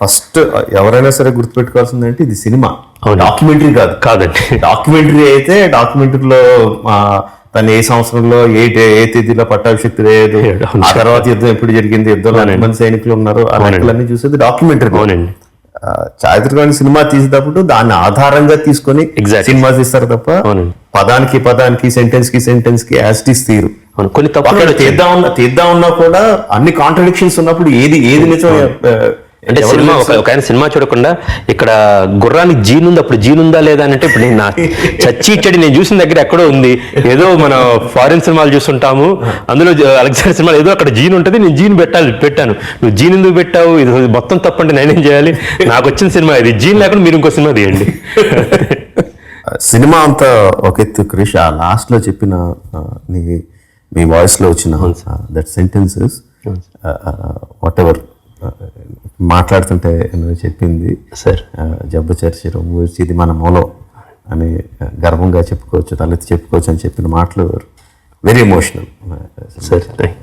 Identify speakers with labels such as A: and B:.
A: First ఎవరైనా సరే గుర్తుపెట్టుకోవాల్సిందంటే ఇది సినిమా. డాక్యుమెంటరీ కాదు.
B: కాదండి.
A: డాక్యుమెంటరీ అయితే డాక్యుమెంటరీలో తను ఏ సంవత్సరంలో ఏ ఏ తేదీలో పట్టాభిషక్తి లేదు. ఆ తర్వాత యుద్ధం ఎప్పుడు జరిగింది యుద్ధంలో ఎంతమంది సైనికులు ఉన్నారు ఆ లెక్కలన్నీ చూసేది డాక్యుమెంటరీ.
B: అవునండి.
A: చారిత్రకమైన సినిమా తీసేటప్పుడు దాన్ని ఆధారంగా తీసుకొని. సినిమా తీస్తారు తప్ప. పదానికి పదానికి సెంటెన్స్కి సెంటెన్స్కి యాస్టిస్ తీరు.
B: కొన్ని తప్పులు
A: తీద్దాం ఉన్నా తీద్దాం ఉన్నా కూడా అన్ని కాంట్రడిక్షన్స్ ఉన్నప్పుడు ఏది ఏది నిజం
B: అంటే సినిమా? ఒక ఆయన సినిమా చూడకుండా ఇక్కడ గుర్రానికి జీన్ ఉంది అప్పుడు జీన్ ఉందా లేదా అని అంటే ఇప్పుడు నేను చచ్చి ఇచ్చడి నేను చూసిన దగ్గర ఎక్కడో ఉంది. ఏదో మన ఫారిన్ సినిమాలు చూస్తుంటాము. అందులో అలెగ్జాండర్ సినిమాలు ఏదో అక్కడ జీన్ ఉంటుంది నేను జీన్ పెట్టాలి పెట్టాను. నువ్వు జీన్ ఎందుకు పెట్టావు? ఇది మొత్తం తప్పంటే నేనేం చేయాలి? నాకు వచ్చిన సినిమా ఇది. జీన్ లేకుండా మీరు ఇంకో సినిమా తీయండి.
A: సినిమా అంతా ఒక ఎత్తు క్రిష్. ఆ లాస్ట్లో చెప్పిన నీ మీ వాయిస్లో వచ్చిన దట్ సెంటెన్సెస్ వాట్ ఎవర్ మాట్లాడుతుంటే చెప్పింది
B: సార్.
A: జబ్బు చర్చరు మూర్చి ఇది మన మూలం అని గర్వంగా చెప్పుకోవచ్చు తలెత్తి చెప్పుకోవచ్చు అని చెప్పిన మాటలు వెరీ ఎమోషనల్
B: సార్